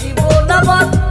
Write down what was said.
জীবন আমার।